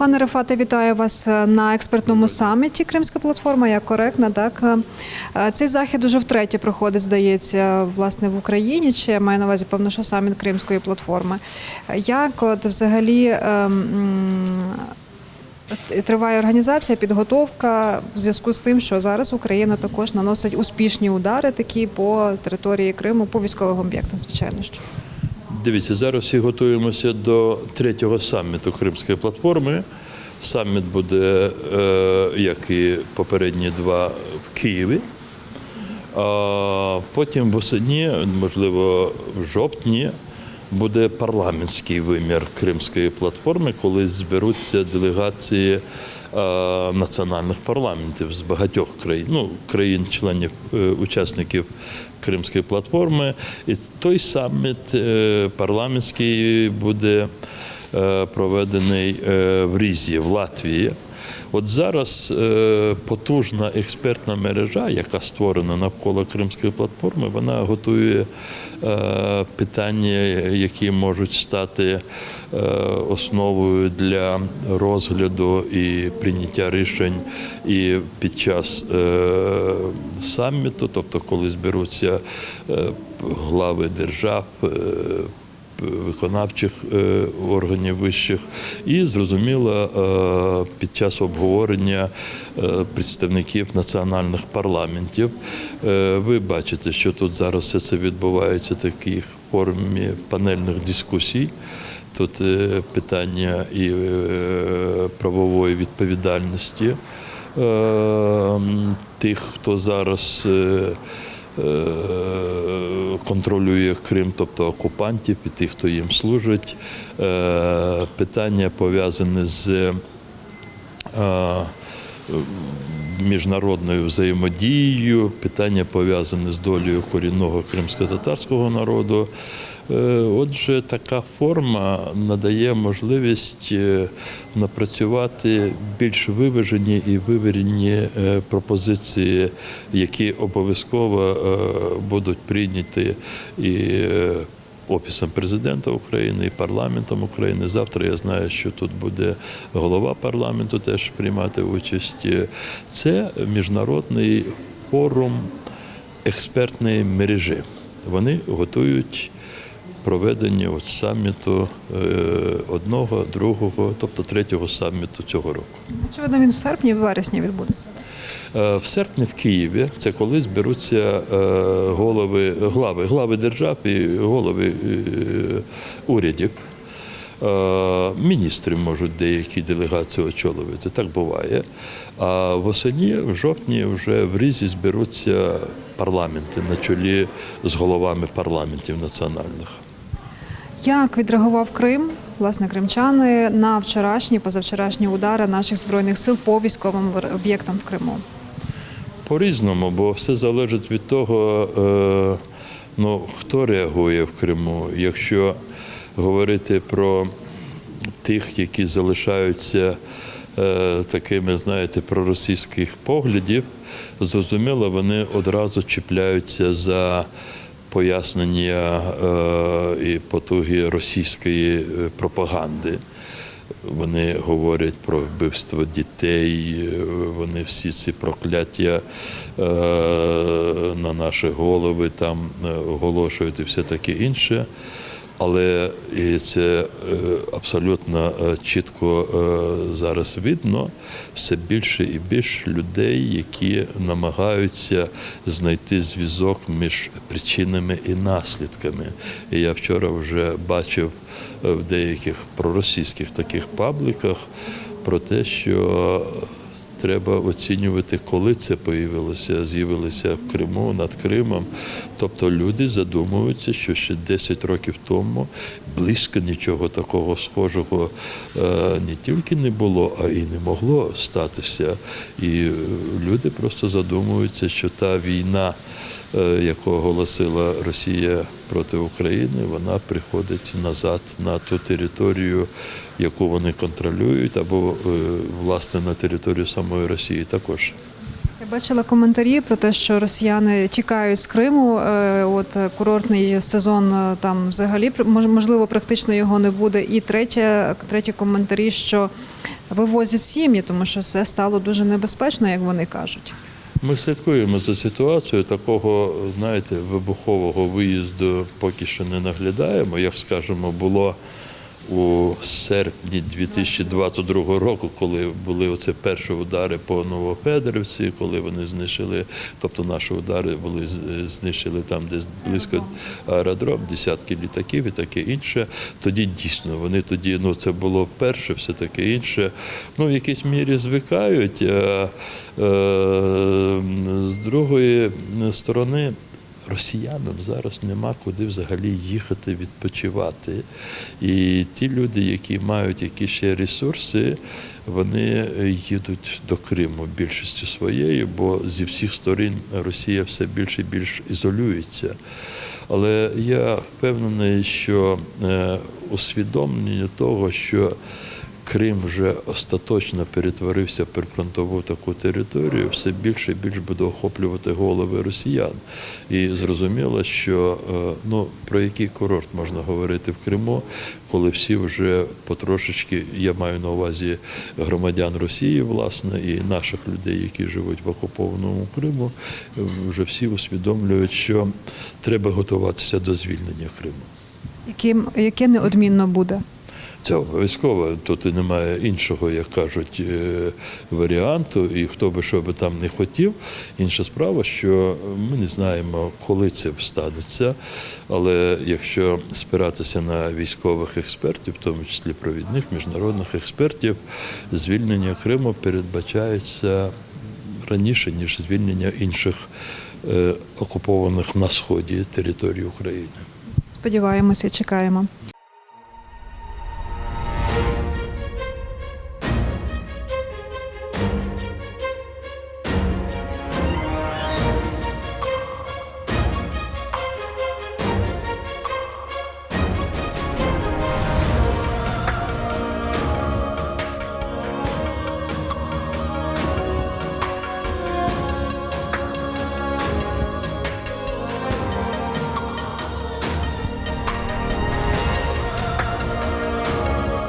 Пане Рефате, вітаю вас е, на експертному саміті Кримська платформа. Я коректна, так Е, цей захід уже втретє проходить, здається, власне в Україні. Чи я маю на увазі певно, що саміт Кримської платформи. Е, Як от взагалі ем, триває організація, підготовка в зв'язку з тим, що зараз Україна також наносить успішні удари такі по території Криму, по військовим об'єктам, звичайно що. Дивіться, зараз всі готуємося до третього саміту Кримської платформи. Саміт буде, е, як і попередні два, в Києві. А потім восені, можливо, в жовтні, буде парламентський вимір Кримської платформи, коли зберуться делегації е, національних парламентів з багатьох країн, ну, країн-членів, е, учасників Кримської платформи. І той саміт е, парламентський буде проведений в Різі, в Латвії. От зараз е, потужна експертна мережа, яка створена навколо Кримської платформи, вона готує е, питання, які можуть стати е, основою для розгляду і прийняття рішень і під час саміту, тобто коли зберуться глави держав. Виконавчих е, органів вищих, і зрозуміло е, під час обговорення е, представників національних парламентів. Ви бачите, що тут зараз все це відбувається в такій формі панельних дискусій. Тут питання і правової відповідальності тих, хто зараз контролює Крим, тобто окупантів і тих, хто їм служить. Е, Питання пов'язане з е, міжнародною взаємодією, питання пов'язане з долею корінного кримсько-татарського народу. Е, Отже, така форма надає можливість е, напрацювати більш виважені і вивірені е, пропозиції, які обов'язково будуть прийняті і Офісом президента України і парламентом України. Завтра я знаю, що тут буде голова парламенту теж приймати участь. Це міжнародний форум експертної мережі. Вони готують проведення от саміту е, одного, другого, тобто третього саміту цього року. Очевидно, він в серпні, в вересні відбудеться. Е, В серпні в Києві це коли зберуться е, голови, глави, глави держав і голови е, урядів. Міністри можуть деякі делегації очолювати, так буває. А восені, в жовтні, вже в Різі зберуться парламенти на чолі з головами парламентів національних. Як відреагував Крим, власне, кримчани на вчорашні, позавчорашні удари наших збройних сил по військовим об'єктам в Криму? По-різному, бо все залежить від того, е, ну, хто реагує в Криму. Якщо говорити про тих, які залишаються е, такими, знаєте, проросійських поглядів, зрозуміло, вони одразу чіпляються за пояснення е, і потуги російської е, пропаганди. Вони говорять про вбивство дітей, е, вони всі ці прокляття на наші голови там оголошують і все таке інше. Але це е, абсолютно е, чітко е, зараз видно все більше і більше людей, які намагаються знайти зв'язок між причинами і наслідками. І я вчора вже бачив в деяких проросійських таких пабліках про те, що треба оцінювати, коли це появилося, з'явилося в Криму, над Кримом. Тобто люди задумуються, що ще 10 років тому близько нічого такого схожого е, не тільки не було, а і не могло статися. І люди просто задумуються, що та війна. е, Яку оголосила Росія проти України, вона приходить назад на ту територію, яку вони контролюють, або е, власне на територію самої Росії також. Я бачила коментарі про те, що росіяни тікають з Криму. е, От е, курортний сезон там взагалі мож- можливо практично його не буде. І третє, треті коментарі, що вивозять сім'ї, тому що це стало дуже небезпечно, як вони кажуть. Ми слідкуємо за ситуацією. Такого, знаєте, вибухового виїзду поки що не наглядаємо. Як скажемо, було у серпні 2022 року, коли були оце перші удари по Новофедорівці, коли вони знищили, тобто наші удари були знищили там, десь близько аеродром, десятки літаків і таке інше. Тоді дійсно вони тоді, ну це було перше, все таке інше. Ну, в якійсь мірі звикають. А, е, з другої сторони. Росіянам зараз нема куди взагалі їхати відпочивати. І ті люди, які мають якісь ще ресурси, вони їдуть до Криму більшістю своєю, бо зі всіх сторін Росія все більше і більш ізолюється. Але я впевнений, що е, усвідомлення того, що Крим вже остаточно перетворився прифронтову таку територію, все більше і більше буде охоплювати голови росіян. І зрозуміло, що е, ну, про який курорт можна говорити в Криму, коли всі вже потрошечки, я маю на увазі громадян Росії, власне, і наших людей, які живуть в окупованому Криму, вже всі усвідомлюють, що треба готуватися до звільнення Криму. Яким, яке неодмінно буде? Це обов'язково. Тут немає іншого, як кажуть, е, варіанту, і хто би що би там не хотів. Інша справа, що ми не знаємо, коли це станеться, але якщо спиратися на військових експертів, в тому числі провідних міжнародних експертів, звільнення Криму передбачається раніше, ніж звільнення інших е, окупованих на сході територій України. Сподіваємося, чекаємо.